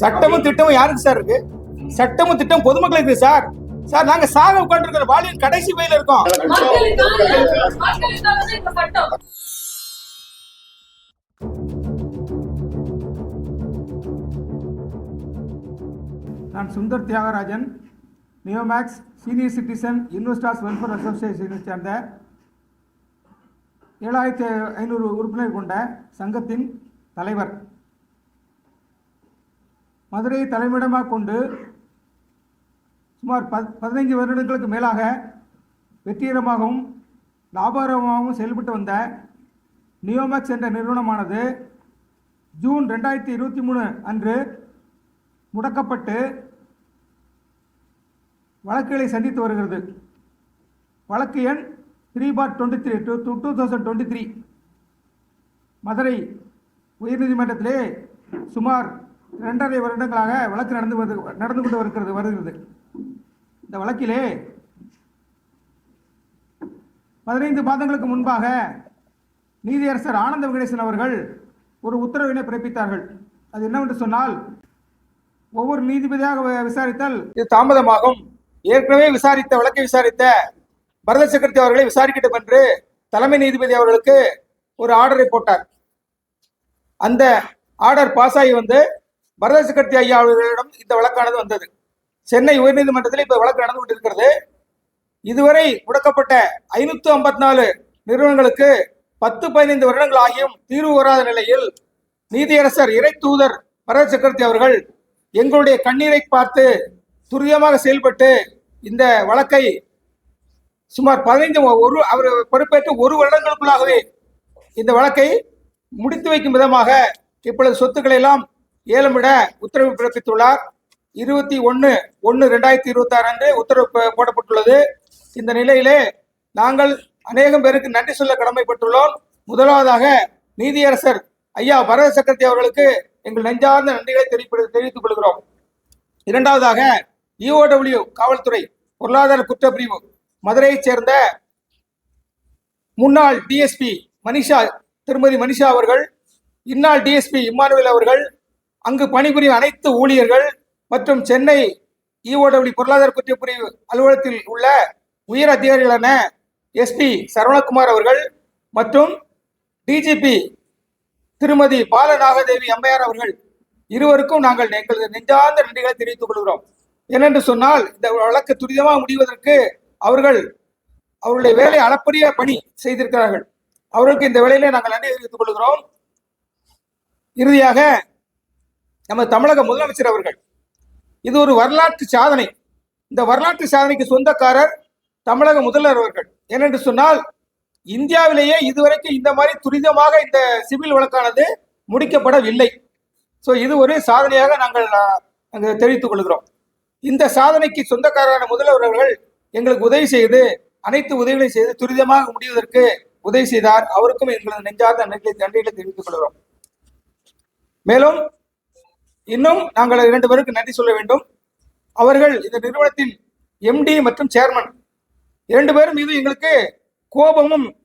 சட்டமும் திட்டமும் யாருக்கு சார் இருக்கு? சட்டமும் திட்டம் பொதுமக்களுக்கு இருக்கு சார். சார் நாங்க சாக உட்காந்துருக்கிற வாலியின் கடைசி பையில இருக்கோம். நான் Sundar Thiyagarajan Neomax senior citizen investors welfare அசோசியேஷனை சேர்ந்த ஏழாயிரத்தி ஐநூறு உறுப்பினர் கொண்ட சங்கத்தின் தலைவர். மதுரையை தலைமையிடமாக கொண்டு சுமார் பத் பதினைஞ்சு வருடங்களுக்கு மேலாக வெற்றிகரமாகவும் லாபகரமாகவும் செயல்பட்டு வந்த நியோமேக்ஸ் என்ற நிறுவனமானது ஜூன் ரெண்டாயிரத்தி இருபத்தி மூணு அன்று முடக்கப்பட்டு வழக்குகளை சந்தித்து வருகிறது. வழக்கு எண் three four twenty three two two two thousand twenty three. Madurai உயர்நீதிமன்றத்திலே சுமார் இரண்டரை வருடங்களாக வழக்கு நடந்து வந்து நடந்து கொண்டு வருகிறது வருகிறது. இந்த வழக்கிலே பதினைந்து மாதங்களுக்கு முன்பாக நீதியரசர் ஆனந்த விகடேசன் அவர்கள் ஒரு உத்தரவினை பிறப்பித்தார்கள். அது என்னவென்று சொன்னால் ஒவ்வொரு நீதிபதியாக விசாரித்தால் இது தாமதமாகும். ஏற்கனவே விசாரித்த வழக்கை விசாரித்த பரத சக்கரவர்த்தி அவர்களை விசாரிக்கட்டும் என்று தலைமை நீதிபதி அவர்களுக்கு ஒரு ஆர்டரை போட்டார். அந்த ஆர்டர் பாஸ் ஆகி வந்து பரத சக்கரவர்த்தி ஐயா அவர்களிடம் இந்த வழக்கானது வந்தது. சென்னை உயர்நீதிமன்றத்தில் இப்ப வழக்கு நடந்து கொண்டிருக்கிறது. இதுவரை முடக்கப்பட்ட ஐநூத்தி ஐம்பத்தி நாலு நிறுவனங்களுக்கு பத்து பதினைந்து வருடங்கள் ஆகியும் தீர்வு வராத நிலையில் நீதியரசர் இறை தூதர் பரத சக்கரவர்த்தி அவர்கள் எங்களுடைய கண்ணீரை பார்த்து துரிதமாக செயல்பட்டு இந்த வழக்கை சுமார் பதினைந்து ஒரு அவர் பொறுப்பேற்று ஒரு வருடங்களுக்குள்ளாகவே இந்த வழக்கை முடித்து வைக்கும் விதமாக இப்பொழுது சொத்துக்களை எல்லாம் ஏலமிட உத்தரவு பிறப்பித்துள்ளார். இருபத்தி ஒன்று ஒன்று ரெண்டாயிரத்தி இருபத்தி ஆறு அன்று உத்தரவு போடப்பட்டுள்ளது. இந்த நிலையிலே நாங்கள் அநேகம் பேருக்கு நன்றி சொல்ல கடமைப்பட்டுள்ளோம். முதலாவதாக நீதியரசர் ஐயா பரத சக்கரவர்த்தி அவர்களுக்கு எங்கள் நெஞ்சார்ந்த நன்றிகளை தெரிவிப்பது தெரிவித்துக் கொள்கிறோம். இரண்டாவதாக இஓடபிள்யூ காவல்துறை பொருளாதார குற்றப்பிரிவு மதுரையைச் சேர்ந்த முன்னாள் டிஎஸ்பி மனிஷா திருமதி மனிஷா அவர்கள் இந்நாள் டிஎஸ்பி இம்மானுவேல் அவர்கள் அங்கு பணிபுரியும் அனைத்து ஊழியர்கள் மற்றும் சென்னை இஓடபிள்யூ பொருளாதார குற்றப்பிரிவு அலுவலகத்தில் உள்ள உயர் அதிகாரிகளான எஸ்பி சரவணகுமார் அவர்கள் மற்றும் டிஜிபி திருமதி பாலநாகதேவி அம்மையார் அவர்கள். இருவருக்கும் நாங்கள் எங்களது நெஞ்சார்ந்த நன்றிகளை தெரிவித்துக் கொள்கிறோம். ஏனென்று சொன்னால் இந்த வழக்கு துரிதமாக முடிவதற்கு அவர்கள் அவருடைய வேலை அளப்பரிய பணி செய்திருக்கிறார்கள். அவர்களுக்கு இந்த வேலையிலே நாங்கள் நன்றி தெரிவித்துக் கொள்கிறோம். இறுதியாக நமது தமிழக முதலமைச்சர் அவர்கள். இது ஒரு வரலாற்று சாதனை. இந்த வரலாற்று சாதனைக்கு சொந்தக்காரர் தமிழக முதல்வர் அவர்கள். ஏனென்று சொன்னால் இந்தியாவிலேயே இதுவரைக்கும் இந்த மாதிரி துரிதமாக இந்த சிவில் வழக்கானது முடிக்கப்படவில்லை. ஸோ இது ஒரு சாதனையாக நாங்கள் ஆஹ், அங்கு தெரிவித்துக் கொள்கிறோம். இந்த சாதனைக்கு சொந்தக்காரரான முதல்வர் அவர்கள் எங்களுக்கு உதவி செய்து அனைத்து உதவிகளையும் செய்து துரிதமாக முடிவதற்கு உதவி செய்தார். அவருக்கும் எங்களது நெஞ்சார்ந்த நன்றிகளை நன்றிகளை தெரிவித்துக் கொள்கிறோம். மேலும் இன்னும் நாங்கள் இரண்டு பேருக்கு நன்றி சொல்ல வேண்டும். அவர்கள் இந்த நிறுவனத்தின் எம்டி மற்றும் சேர்மன் இரண்டு பேரும் மீது எங்களுக்கு கோபமும்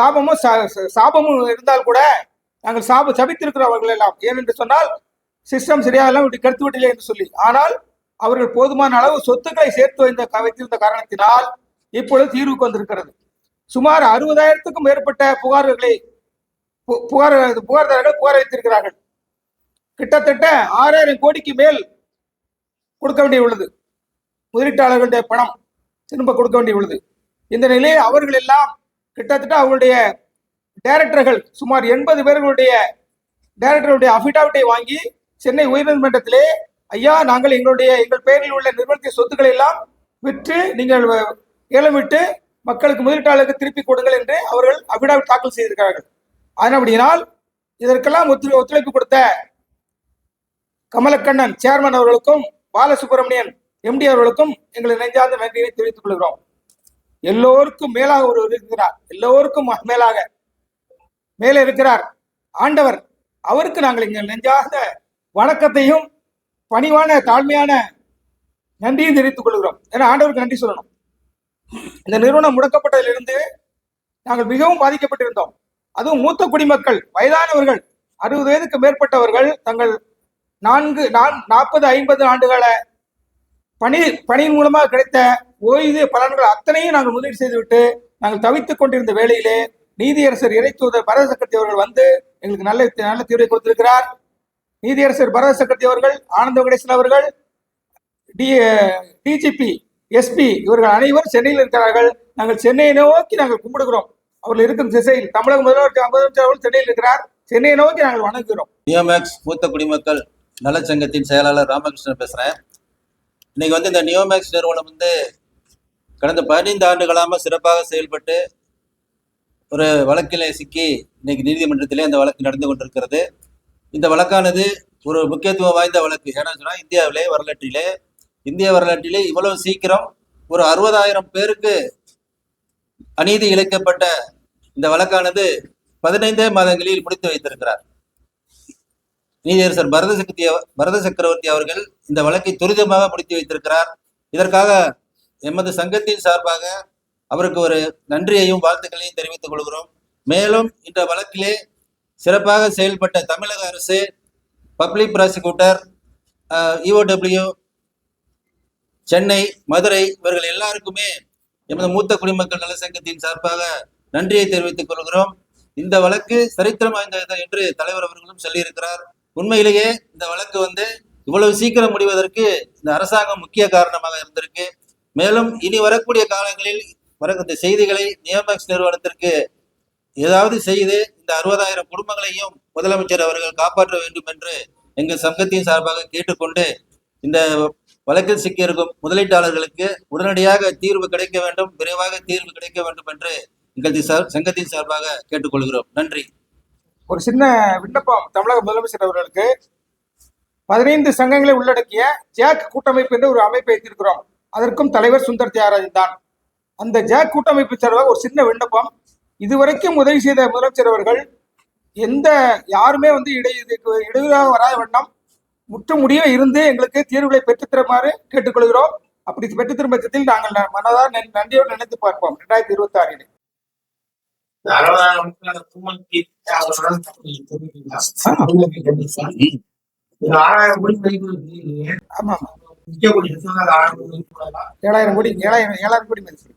தாபமும் சா- சாபமும் இருந்தால் கூட நாங்கள் சாப சபித்திருக்கிறோம் அவர்கள் எல்லாம். ஏனென்று சொன்னால் சிஸ்டம் சரியாக எல்லாம் இப்படி கருத்து விட்டில்லை என்று சொல்லி. ஆனால் அவர்கள் போதுமான அளவு சொத்துக்களை சேர்த்து வைத்த வைத்திருந்த காரணத்தினால் இப்பொழுது தீர்வுக்கு வந்திருக்கிறது. சுமார் அறுபதாயிரத்துக்கும் மேற்பட்ட புகார்களை பு- புகார் புகார்தாரர்கள் புகார் வைத்திருக்கிறார்கள் கிட்டத்தட்ட ஆறாயிரம் கோடிக்கு மேல் கொடுக்க வேண்டிய உள்ளது முதலீட்டாளர்களுடைய பணம் திரும்ப கொடுக்க வேண்டிய உள்ளது இந்த நிலையில் அவர்கள் எல்லாம் கிட்டத்தட்ட அவர்களுடைய டைரக்டர்கள் சுமார் எண்பது பேர்களுடைய டைரக்டர்களுடைய அபிடாவிட்டை வாங்கி சென்னை உயர்நீதிமன்றத்திலே ஐயா நாங்கள் எங்களுடைய எங்கள் பெயரில் உள்ள நிறுவனத்தின் சொத்துக்களை எல்லாம் விற்று நீங்கள் வ- ஏலம் விட்டு மக்களுக்கு முதலீட்டாளருக்கு திருப்பி கொடுங்கள் என்று அவர்கள் அபிடாவிட் தாக்கல் செய்திருக்கிறார்கள். அதனபடியினால் இதற்கெல்லாம் ஒத்து ஒத்துழைப்பு கொடுத்த கமலக்கண்ணன் சேர்மன் அவர்களுக்கும் பாலசுப்ரமணியன் எம்டி அவர்களுக்கும் எங்களை நெஞ்சார்ந்த நன்றியை தெரிவித்துக் கொள்கிறோம். எல்லோருக்கும் மேலாக ஒருவர் இருக்கிறார். எல்லோருக்கும் மேலாக மேலே இருக்கிறார் ஆண்டவர். அவருக்கு நாங்கள் எங்கள் நெஞ்சார்ந்த வணக்கத்தையும் பணிவான தாழ்மையான நன்றியும் தெரிவித்துக் கொள்கிறோம். ஏன்னா ஆண்டவருக்கு நன்றி சொல்லணும். இந்த நிறுவனம் முடக்கப்பட்டதிலிருந்து நாங்கள் மிகவும் பாதிக்கப்பட்டிருந்தோம். அதுவும் மூத்த குடிமக்கள் வயதானவர்கள் அறுபது வயதுக்கு மேற்பட்டவர்கள் தங்கள் நான்கு நான் நாற்பது ஐம்பது ஆண்டுகால பணி பணியின் மூலமாக கிடைத்த ஓய்வு பலன்கள் அத்தனையும் நாங்கள் முதலீடு செய்துவிட்டு நாங்கள் தவித்துக் கொண்டிருந்த வேளையிலே நீதியரசர் இறைத்தூதர் பரத சக்கரவர்த்தி அவர்கள் வந்து எங்களுக்கு நல்ல நல்ல தீர்வை கொடுத்திருக்கிறார். நீதியரசர் பரத சக்கரவர்த்தி அவர்கள் ஆனந்த கணேசன் அவர்கள் டி டிஜிபி எஸ்பி இவர்கள் அனைவரும் சென்னையில் இருக்கிறார்கள். நாங்கள் சென்னையை நோக்கி நாங்கள் கும்பிடுகிறோம். அவர்கள் இருக்கும் திசையில் தமிழக முதல்வர் முதலமைச்சர் அவர்கள் சென்னையில் இருக்கிறார். சென்னையை நோக்கி நாங்கள் வணங்குகிறோம். நியோமேக்ஸ் மூத்த குடிமக்கள் நலச்சங்கத்தின் செயலாளர் ராமகிருஷ்ணன் பேசுகிறேன் இன்னைக்கு வந்து இந்த நியோமேக்ஸ் நிறுவனம் வந்து கடந்த பதினைந்து ஆண்டுகளாக சிறப்பாக செயல்பட்டு ஒரு வழக்கில் சிக்கி இன்னைக்கு நீதிமன்றத்திலே அந்த வழக்கு நடந்து கொண்டிருக்கிறது. இந்த வழக்கானது ஒரு முக்கியத்துவம் வாய்ந்த வழக்கு. ஏன்னா சொன்னால் இந்தியாவிலே வரலாற்றிலே இந்திய வரலாற்றிலே இவ்வளவு சீக்கிரம் ஒரு அறுபதாயிரம் பேருக்கு அநீதி இழைக்கப்பட்ட இந்த வழக்கானது பதினைந்தே மாதங்களில் முடித்து வைத்திருக்கிறார். நீதியரசர் பரத சக்தி பரத சக்கரவர்த்தி அவர்கள் இந்த வழக்கை துரிதமாக முடித்து வைத்திருக்கிறார். இதற்காக எமது சங்கத்தின் சார்பாக அவருக்கு ஒரு நன்றியையும் வாழ்த்துக்களையும் தெரிவித்துக் கொள்கிறோம். மேலும் இந்த வழக்கிலே சிறப்பாக செயல்பட்ட தமிழக அரசு public prosecutor EOW Chennai Madurai இவர்கள் எல்லாருக்குமே எமது மூத்த குடிமக்கள் நல சங்கத்தின் சார்பாக நன்றியை தெரிவித்துக் கொள்கிறோம். இந்த வழக்கு சரித்திரம் வாய்ந்தது என்று தலைவர் அவர்களும் சொல்லியிருக்கிறார். உண்மையிலேயே இந்த வழக்கு வந்து இவ்வளவு சீக்கிரம் முடிவதற்கு இந்த அரசாங்கம் முக்கிய காரணமாக இருந்திருக்கு. மேலும் இனி வரக்கூடிய காலங்களில் வர இந்த செய்திகளை நியமக்ஸ் நிறுவனத்திற்கு ஏதாவது செய்து இந்த அறுபதாயிரம் குடும்பங்களையும் முதலமைச்சர் அவர்கள் காப்பாற்ற வேண்டும் என்று எங்கள் சங்கத்தின் சார்பாக கேட்டுக்கொண்டு இந்த வழக்கில் சிக்கியிருக்கும் முதலீட்டாளர்களுக்கு உடனடியாக தீர்வு கிடைக்க வேண்டும் விரைவாக தீர்வு கிடைக்க வேண்டும் என்று எங்கள் சங்கத்தின் சார்பாக கேட்டுக்கொள்கிறோம். நன்றி. ஒரு சின்ன விண்ணப்பம் தமிழக முதலமைச்சர் அவர்களுக்கு. பதினைந்து சங்கங்களை உள்ளடக்கிய ஜாக் கூட்டமைப்பு என்ற ஒரு அமைப்பை வைத்திருக்கிறோம். அதற்கும் தலைவர் சுந்தர் தியாகராஜன் தான். அந்த ஜாக் கூட்டமைப்பு சார்பாக ஒரு சின்ன விண்ணப்பம். இதுவரைக்கும் உதவி செய்த முதலமைச்சர் அவர்கள் எந்த யாருமே வந்து இடை இடையூறாக வராத வண்ணம் முற்று முடிய இருந்து எங்களுக்கு தீர்வுகளை பெற்றுத்தருமாறு கேட்டுக்கொள்கிறோம். அப்படி பெற்றுத்தரும் பட்சத்தில் நாங்கள் ந- நன்றியோடு நினைத்து பார்ப்போம். ரெண்டாயிரத்தி இருபத்தி ஆறில் அறுபதாயிரம் மக்கள் தும்மலுக்கு இது ஆறாயிரம் கோடி ஆமா ஆமா ஏழாயிரம் கோடி ஏழாயிரம் ஏழாயிரம் கோடி மதிப்பு.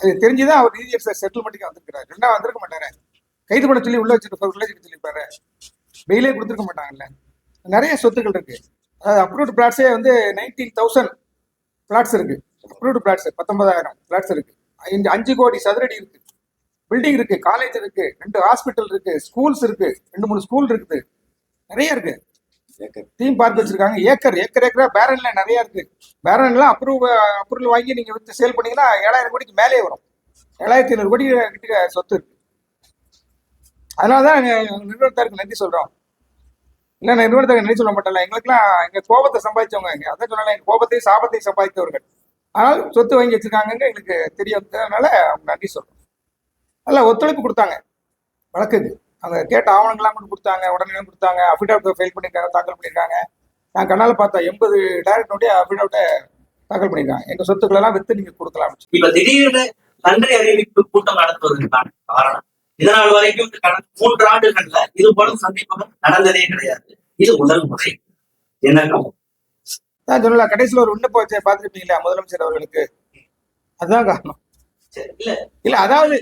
அது தெரிஞ்சுதான் அவர் நீதியரசர் செட்டில்மெண்ட்டுக்கு வந்திருக்கிறார். ரெண்டா வந்திருக்க மாட்டாரு. கைது பண்ண சொல்லி உள்ள வச்சிருப்பாரு உள்ள வச்சுட்டு சொல்லியிருப்பாரு வெயிலே கொடுத்துருக்க மாட்டாங்கல்ல. நிறைய சொத்துக்கள் இருக்கு. அதாவது அப்ரூவ்டு பிளாட்ஸே வந்து நைன்டீன் தௌசண்ட் பிளாட்ஸ் இருக்கு. அப்ரூவ்டு பிளாட்ஸ் பத்தொன்பதாயிரம் பிளாட்ஸ் இருக்கு. அஞ்சு அஞ்சு கோடி சதுரடி இருக்கு. பில்டிங் இருக்கு காலேஜ் இருக்கு ரெண்டு ஹாஸ்பிட்டல் இருக்கு ஸ்கூல்ஸ் இருக்கு ரெண்டு மூணு ஸ்கூல் இருக்குது. நிறைய இருக்கு. தீம் பார்க் வச்சிருக்காங்க. ஏக்கர் ஏக்கர் ஏக்கரா பேரன்ல நிறைய இருக்கு. பேரன்லாம் அப்ரூவ் அப்ரூவல் வாங்கி நீங்க வித்து சேல் பண்ணீங்கன்னா ஏழாயிரம் கோடிக்கு மேலே வரும். ஏழாயிரத்தி ஐநூறு கோடி கிட்ட சொத்து இருக்கு. அதனால தான் நிறுவனத்தாருக்கு நன்றி சொல்றோம். இல்ல நான் நிறுவனத்துக்கு நன்றி சொல்ல மாட்டேன்ல. எங்களுக்குலாம் எங்க கோபத்தை சம்பாதிச்சவங்க எங்க அதான் சொன்னால எங்க கோபத்தையும் சாபத்தையும் சம்பாதித்தவர்கள். ஆனால் சொத்து வாங்கி வச்சிருக்காங்க எங்களுக்கு தெரியும் அதனால அவங்க நன்றி சொல்றோம். நல்லா ஒத்துழைப்பு கொடுத்தாங்க. வழக்குக்கு அவங்க கேட்ட ஆவணங்கள்லாம் கொண்டு கொடுத்தாங்க உடனே கொடுத்தாங்க அஃபிடாவிட் ஃபைல் பண்ணியிருக்காங்க தாக்கல் பண்ணியிருக்காங்க. நான் கண்ணால பார்த்தா எண்பது டைரக்டோடைய அஃபிடாவிட்டை தாக்கல் பண்ணியிருக்காங்க. எங்க சொத்துக்கள் எல்லாம் வித்து நீங்க கொடுக்கலாம். இப்ப திடீர்னு நன்றி அறிவிப்பு கூட்டம் நடத்துவதற்கான காரணம். இதனால் வரைக்கும் கடந்த மூன்று ஆண்டுகள்ல இது போல சந்திப்புகள் நடந்ததே கிடையாது. இது முதல் முறை. என்ன? தான் சொல்லல கடைசியில் ஒரு விண்ணப்பம் வச்சேன் பார்த்துருப்பீங்களா முதலமைச்சர் அவர்களுக்கு. அதுதான் காரணம். சரி, இல்ல. இல்ல அதாவது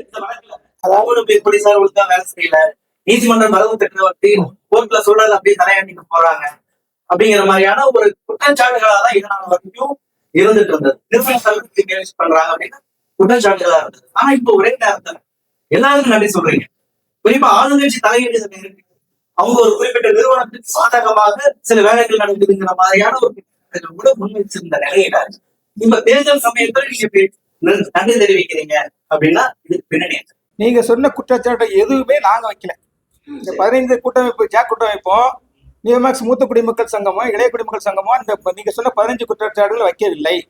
இந்த வழக்குல அதாவது போலீசார் ஒழுங்கா வேலை செய்யல. நீதிமன்றம் மரபு சக்கரவர்த்தி கோர்ட்ல சொல்றது அப்படியே தலையாண்டிட்டு போறாங்க. அப்படிங்கிற மாதிரியான ஒரு குற்றச்சாட்டுகளா தான் இதனால வரைக்கும் இருந்துட்டு இருந்தது. நிறுவனம் பண்றாங்க அப்படின்னு குற்றச்சாட்டுகளா இருந்தது. ஆனா இப்போ ஒரே நேரத்துல எல்லாருக்கும் நன்றி சொல்றீங்க. குறிப்பா ஆளுங்கட்சி தலையீடு இருக்கு. அவங்க ஒரு குறிப்பிட்ட நிறுவனத்துக்கு சாதகமாக சில வேலைகள் நடக்குதுங்கிற மாதிரியான ஒரு கூட முன்வைச்சிருந்த நிலையில இப்ப தேர்தல் சமயத்துல நீங்க நன்றி தெரிவிக்கிறீங்க அப்படின்னா இது பின்னணி நீங்க சொன்ன குற்றச்சாட்டு எதுவுமே நாங்க வைக்கல. இந்த பதினைந்து கூட்டமைப்பு ஜாக் கூட்டமைப்பும் நியமாக்ஸ் மூத்த குடிமக்கள் சங்கமும் இளைய குடிமக்கள் சங்கமும் இந்த நீங்க சொன்ன பதினஞ்சு குற்றச்சாட்டுகள் வைக்கவில்லை.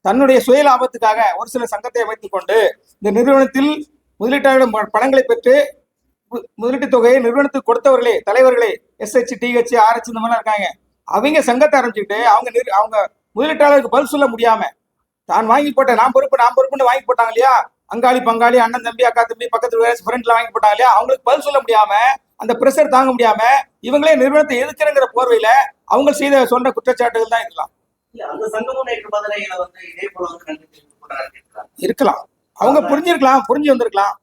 தன்னுடைய சுய லாபத்துக்காக ஒரு சில சங்கத்தை அமைத்துக் கொண்டு இந்த நிறுவனத்தில் முதலீட்டாளர்களிடம் ப- பணங்களை பெற்று மு- முதலீட்டு தொகையை நிறுவனத்துக்கு கொடுத்தவர்களே தலைவர்களே எஸ்ஹெச் டிஹெச் ஆர்ஹெச் இந்த மாதிரிலாம் இருக்காங்க. அவங்க சங்கத்தை ஆரம்பிச்சுட்டு அவங்க நிறு- அவங்க முதலீட்டாளருக்கு பதில் சொல்ல முடியாம தான் வாங்கி போட்டேன் நான் பொறுப்பு நான் பொறுப்புன்னு வாங்கி போட்டாங்க இல்லையா? அங்காளி பங்காளி அண்ணன் தம்பி அக்கா தம்பி பக்கத்து ஃப்ரெண்ட்ல வாங்கி போட்டாங்க இல்லையா அவங்களுக்கு பதில் சொல்ல முடியாம அந்த பிரஷர் தாங்க முடியாம இவங்களே நிறுவனத்தை எதிர்க்கிறங்கிற போர்வையில அவங்க செய்த சொன்ன குற்றச்சாட்டுகள் தான் இருக்கலாம். இருக்கலாம். அவங்க புரிஞ்சிருக்கலாம் புரிஞ்சு வந்திருக்கலாம்.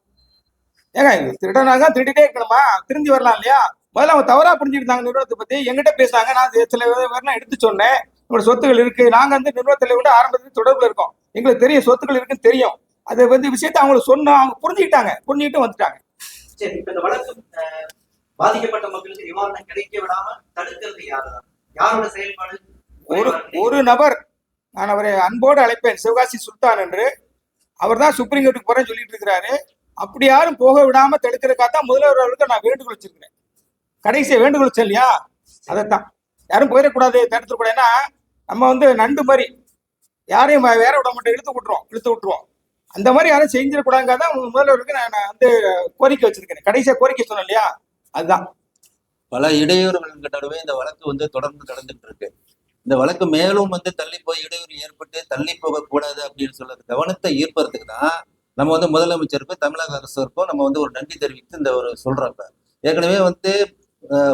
ஏங்க திருடனாக திருடிட்டே இருக்கணுமா? திருந்தி வரலாம் இல்லையா? முதல்ல அவங்க தவறா புரிஞ்சுக்கிட்டாங்க நிறுவனத்தை பத்தி. எங்கிட்ட பேசுனாங்க. நான் சில பேர்லாம் எடுத்து சொன்னேன். உங்களோட சொத்துக்கள் இருக்கு. நாங்க வந்து நிறுவனத்துல விட ஆரம்பத்துல தொடர்புல இருக்கோம். எங்களுக்கு தெரியும் சொத்துக்கள் இருக்குன்னு தெரியும். அது வந்து விஷயத்த அவங்களுக்கு சொன்னோம் அவங்க புரிஞ்சுக்கிட்டாங்க. புரிஞ்சுக்கிட்டு வந்துட்டாங்க. சரி இப்ப இந்த வழக்கு பாதிக்கப்பட்ட மக்களுக்கு நிவாரணம் கிடைக்க விடாம தடுக்கிறது யாருதான் யாரோட செயல்பாடு? ஒரு ஒரு நபர் நான் அவரை அன்போடு அழைப்பேன் சிவகாசி சுல்தான் என்று. அவர் தான் சுப்ரீம் கோர்ட்டுக்கு போறேன்னு சொல்லிட்டு இருக்கிறாரு. அப்படி யாரும் போக விடாம தடுக்கிறதுக்காக தான் முதல்வர் அவர்களுக்கு நான் வேண்டுகோள் வச்சிருக்கிறேன். கடைசி வேண்டுகோள் வச்சேன் இல்லையா? அதைத்தான். யாரும் போயிடக்கூடாது தடுத்துக்கூடாதுன்னா நம்ம வந்து நண்டு மாதிரி யாரையும் வேற விட மாட்டோம் இழுத்து விட்டுருவோம் இழுத்து விட்டுருவோம். அந்த மாதிரி யாரும் செஞ்சிடக்கூடாதுங்க தான் முதல்வருக்கு நான் வந்து கோரிக்கை வச்சிருக்கேன். கடைசியா கோரிக்கை சொன்னேன் இல்லையா? அதுதான். பல இடையூறுகளுக்கு நடுவே இந்த வழக்கு வந்து தொடர்ந்து நடந்துட்டு இருக்கு. இந்த வழக்கு மேலும் வந்து தள்ளி போய் இடையூறு ஏற்பட்டு தள்ளி போகக்கூடாது அப்படின்னு சொல்றது கவனத்தை ஈர்ப்பதற்கு தான் நம்ம வந்து முதலமைச்சருக்கும் தமிழக அரசுக்கும் நம்ம வந்து ஒரு நன்றி தெரிவித்து இந்த ஒரு சொல்றப்ப. ஏற்கனவே வந்து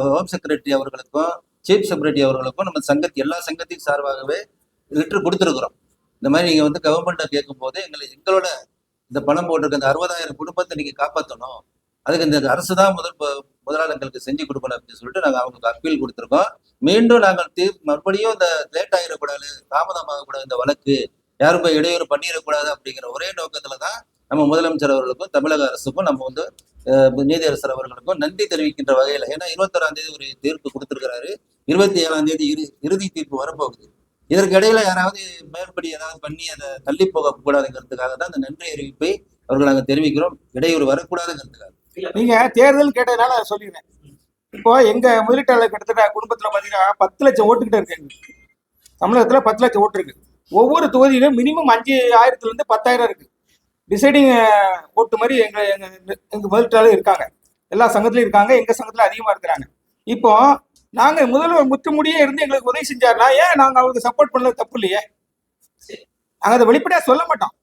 ஹோம் செக்ரட்டரி அவர்களுக்கும் சீஃப் செக்ரட்டரி அவர்களுக்கும் நம்ம சங்கத்தி எல்லா சங்கத்தின் சார்பாகவே லெட்டர் கொடுத்துருக்குறோம். இந்த மாதிரி நீங்க வந்து கவர்மெண்ட்டை கேட்கும்போது எங்களை எங்களோட இந்த பணம் போட்டிருக்க இந்த அறுபதாயிரம் குடும்பத்தை நீங்க காப்பாற்றணும் அதுக்கு இந்த அரசு தான் முதல் ப- முதலாளர்களுக்கு செஞ்சு கொடுக்கணும் அப்படின்னு சொல்லிட்டு நாங்கள் அவங்களுக்கு அப்பீல் கொடுத்துருக்கோம். மீண்டும் நாங்கள் தீர் மறுபடியும் இந்த லேட் ஆகிடக்கூடாது தாமதமாகக்கூடாது இந்த வழக்கு யாரும் போய் இடையூறு பண்ணிடக்கூடாது அப்படிங்கிற ஒரே நோக்கத்துல தான் நம்ம முதலமைச்சர் அவர்களுக்கும் தமிழக அரசுக்கும் நம்ம வந்து நீதியரசர் அவர்களுக்கும் நன்றி தெரிவிக்கின்ற வகையில் ஏன்னா இருபத்தொராம் தேதி ஒரு தீர்ப்பு கொடுத்துருக்கிறாரு. இருபத்தி ஏழாம் தேதி இறுதி தீர்ப்பு வரப்போகுது. இதற்கிடையில யாராவது மேற்படி ஏதாவது பண்ணி அதை தள்ளி போக கூடாதுங்கிறதுக்காக தான் அந்த நன்றி அறிவிப்பை அவர்கள் நாங்கள் தெரிவிக்கிறோம். இடையூறு வரக்கூடாதுங்கிறதுக்காக. நீங்க தேர்தல் கேட்டதுனால அதை சொல்லிடுறேன். இப்போ எங்க முதலீட்டாளர் கிட்டத்தட்ட குடும்பத்துல பாத்தீங்கன்னா பத்து லட்சம் ஓட்டுக்கிட்ட இருக்கு. தமிழகத்துல பத்து லட்சம் ஓட்டு இருக்கு. ஒவ்வொரு தொகுதியிலும் மினிமம் அஞ்சு ஆயிரத்துல இருந்து பத்தாயிரம் இருக்கு. டிசைடிங் ஓட்டு மாதிரி எங்க எங்க எங்க முதலீட்டாளர் இருக்காங்க. எல்லா சங்கத்திலயும் இருக்காங்க. எங்க சங்கத்துல அதிகமா இருக்கிறாங்க. இப்போ நாங்க முதல்வர் முத்துமுடியே இருந்து எங்களுக்கு உதவி செஞ்சாருன்னா ஏன் நாங்க அவருக்கு சப்போர்ட் பண்ணது தப்பு இல்லையே? நாங்க அதை வெளிப்படையா சொல்ல மாட்டோம்.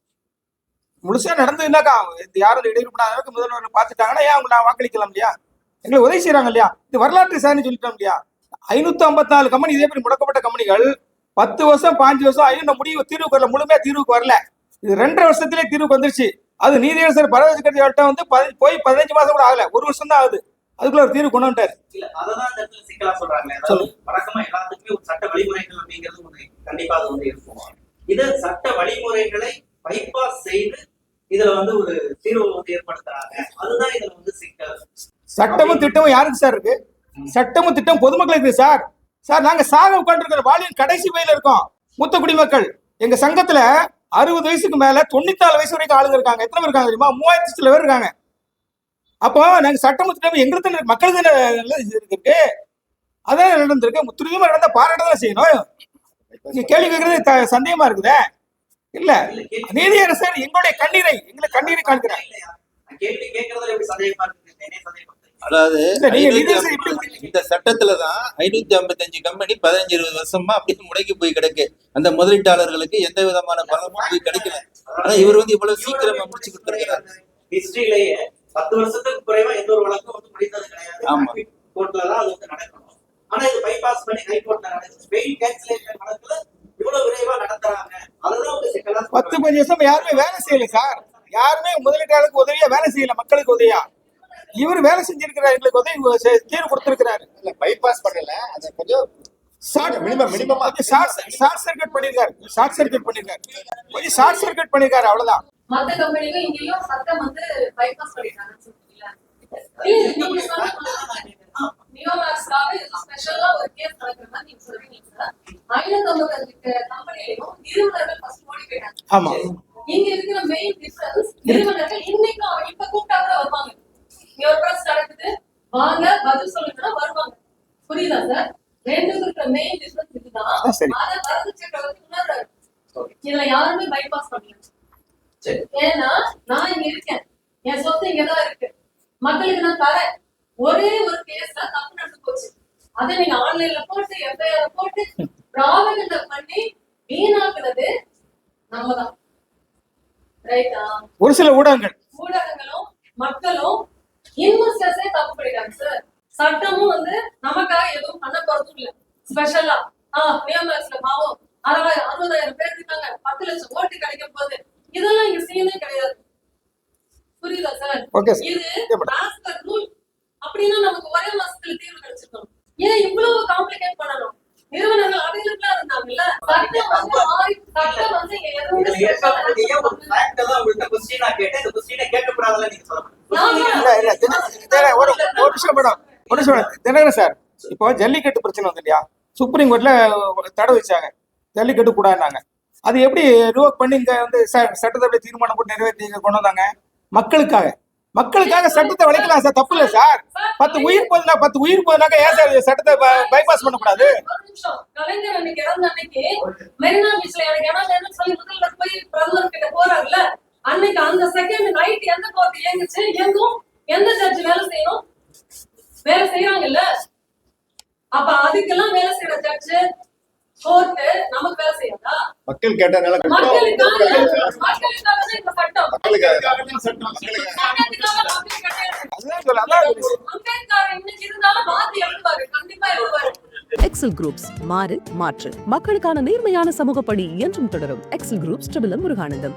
முழுசா நடந்ததுனாக்கா யாரும் இடையூறு பண்ணாத அளவுக்கு முதல்வர் பார்த்துட்டாங்கன்னா ஏன் அவங்க நான் வாக்களிக்கலாம் இல்லையா? எங்களுக்கு உதவி செய்யறாங்க இல்லையா? இது வரலாற்று சார்னு சொல்லிட்டோம் இல்லையா? ஐநூத்தி ஐம்பத்தி நாலு கம்பெனி இதே மாதிரி முடக்கப்பட்ட கம்பெனிகள் பத்து வருஷம் பாஞ்சு வருஷம் ஐநூறு முடிவு தீர்வுக்கு வரல முழுமையா தீர்வுக்கு வரல. இது ரெண்டரை வருஷத்திலே தீர்வுக்கு வந்துருச்சு. அது நீதியரசர் பரவசக்கர்த்தியாள்கிட்ட வந்து பதி- போய் பதினஞ்சு மாசம் கூட ஆகல. ஒரு வருஷம் தான் ஆகுது. அதுக்குள்ள ஒரு தீர்வு கொண்டு வந்துட்டாரு. இல்ல அததான் இந்த இடத்துல சிக்கலா சொல்றாங்க வழக்கமா எல்லாத்துக்குமே ஒரு சட்ட வழிமுறைகள் அப்படிங்கிறது ஒண்ணு கண்டிப்பா அது வந்து இருக்கும். இது சட்ட வழிமுறைகளை பைபாஸ் செய்து இதுல வந்து ஒரு தீர்வு வந்து ஏற்படுத்துறாங்க. அதுதான் இதுல வந்து சிக்கல். சட்டமும் திட்டமும் யாருக்கு சார் இருக்கு? சட்டமும் திட்டம் பொதுமக்களுக்கு சார். சார் நாங்க சாக உட்காந்துருக்கிற வாலியின் கடைசி வயல இருக்கோம். மூத்த குடிமக்கள். எங்க சங்கத்துல அறுபது வயசுக்கு மேல தொண்ணூத்தாலு வயசு வரைக்கும் ஆளுங்க இருக்காங்க. எத்தனை பேர் இருக்காங்க தெரியுமா? மூவாயிரத்தி சில பேர் இருக்காங்க. அப்போ நாங்க சட்டமும் திட்டம் எங்களுக்கு மக்களுக்கு இருக்கு அதான் நடந்திருக்கு. துரிதமா நடந்தா பாராட்ட தான் செய்யணும். கேள்வி கேட்கறது சந்தேகமா இருக்குதே? இல்ல. கேள்வி நீதியரசர் எங்களுடைய கண்ணீரை எங்களை கண்ணீரை காண்கிறார். அதாவது இந்த சட்டத்துல தான் ஐநூத்தி ஐம்பத்தஞ்சு கம்பெனி பதினஞ்சு இருபது வருஷமா அப்படியே முடங்கி போய் கிடக்கு. அந்த முதலீட்டாளர்களுக்கு எந்த விதமான பலமும் போய் கிடைக்கல. ஆனா இவர் வந்து இவ்வளவு சீக்கிரமா முடிச்சு கொடுத்துருக்கிறார். ஹிஸ்டரியிலேயே பத்து வருஷத்துக்கு குறைவா எந்த ஒரு வழக்கும் வந்து முடிந்தது கிடையாது. கோர்ட்ல தான் அது வந்து நடக்கணும். ஆனா இது பைபாஸ் பண்ணி ஹைகோர்ட்ல நடக்குது பெயில் கேன்சலேஷன் வழக்குல இவ்வளவு விரைவா நடத்துறாங்க. அதுதான் வந்து சிக்கலா பத்து பதினஞ்சு வருஷம் யாருமே வேலை செய்யல சார். யாருமே முதலீட்டாளருக்கு உதவியா வேலை செய்யல மக்களுக்கு உதவியா. இவர் வேலை செஞ்சிருக்கிறார் எங்களுக்கு உதவி தீர்வு கொடுத்திருக்கிறாரு. இல்ல பைபாஸ் பண்ணல. அது கொஞ்சம் ஷார்ட் minimum ஆ- ஷார்ட் ஷார்ட் சர்க்யூட் பண்ணிருக்காரு. ஷார்ட் சர்க்யூட் பண்ணிருக்காரு. கொஞ்சம் ஷார்ட் சர்க்யூட் பண்ணிருக்காரு அவ்வளவுதான். மத்த கம்பெனிக்கும் இங்கேயும் சட்டம் வந்து bypass பண்ணிட்டாங்கன்னு சொல்றீங்களா? நியோமாக்ஸ்க்காக ஸ்பெஷலா ஒரு கேஸ் நடக்கிற மாதிரி நீங்க சொல்றீங்க சார். ஐநூத்தம்பத்தஞ்சு கம்பெனிலையும் நிறுவனர்கள் first ஓடி போயிட்டாங்க. இங்க இருக்கிற மெயின் டிஃபரன்ஸ் நிறுவனர்கள் இன்னைக்கும் இப்ப கூப்பிட்டா கூட வருவாங்க இங்க ஒரு பிரஸ் நடக்குது வாங்க பதில் சொல்லுங்கன்னா வருவாங்க புரியுதா சார் இருக்கிற மெயின் டிஃபரன்ஸ் இதுதான். அத பரத சக்கரவர்த்தி உணர்றாரு இதுல யாருமே பைபாஸ் பண்ணல ஏன்னா நான் இங்க இருக்கேன். என் சொத்து இங்கதான் இருக்கு. மக்களுக்கு நான் தரேன். ஒரே ஒரு கேஸ்ல தப்பு நடந்து போச்சு. அதை நீங்க ஆன்லைன்ல போட்டு எஃப்ஐஆர் போட்டு ப்ராபகண்ட பண்ணி வீணாக்குனது நம்ம தான் ரைட்டா ஒரு சில ஊடகங்கள். ஊடகங்களும் மக்களும் இன்வெஸ்டர்ஸே தப்பு பண்ணிட்டாங்க சார் சட்டமும் வந்து நமக்காக எதுவும் பண்ண போறதும் இல்ல. ஸ்பெஷலா ஆஹ் நியமனத்துல பாவம். அறுபதாயிரம் பேர் இருக்காங்க. பத்து லட்சம் ஓட்டு கிடைக்க போகுது. இதெல்லாம் இங்க சீனே கிடையாது. புரியுதா சார் ஓகே இது per rule அப்படின்னா நமக்கு ஒரே மாசத்துல தீர்வு கிடைச்சிருக்கும் ஏன் இவ்வளவு காம்ப்ளிகேட் பண்ணணும்? நிறுவனங்கள் அவைலபிளா இருந்தாங்கல்ல? சட்டம் வந்து சட்டம் வந்து இங்க எதுவுமே சார் இப்போ ஜல்லிக்கட்டு பிரச்சனை வந்து இல்லையா? சுப்ரீம் கோர்ட்ல தடை வச்சாங்க. ஜல்லிக்கட்டு கூடாதுனாங்க அது எப்படி ரிவோக் பண்ணி இங்க வந்து ச- சட்டத்தை தீர்மானம் போட்டு நிறைவேற்றி கொண்டு வந்தாங்க? மக்களுக்காக. மக்களுக்காக சட்டத்தை வளைக்கலாம் சார். தப்பு இல்லை சார். பத்து உயிர் போதுனா பத்து உயிர் போதுனாக்க ஏன் சார் சட்டத்தை பைபாஸ் பண்ணக்கூடாது? கலைஞர் அன்னைக்கு இறந்த அன்னைக்கு எனக்கு சொல்லி போய் கிட்ட அன்னைக்கு அந்த செகண்ட் நைட் எந்த கோர்ட் இயங்குச்சு? இயங்கும் எந்த ஜட்ஜ் வேலை செய்யணும்? வேலை செய்யறாங்கல்ல? அப்ப அதுக்கெல்லாம் வேலை செய்யற ஜட்ஜ் மக்கள் கேட்டனால எக்ஸல் குரூப்ஸ் மாறு மாற்று. மக்களுக்கான நேர்மையான சமூக பணி என்றும் தொடரும். Excel groups triple Muruganantham.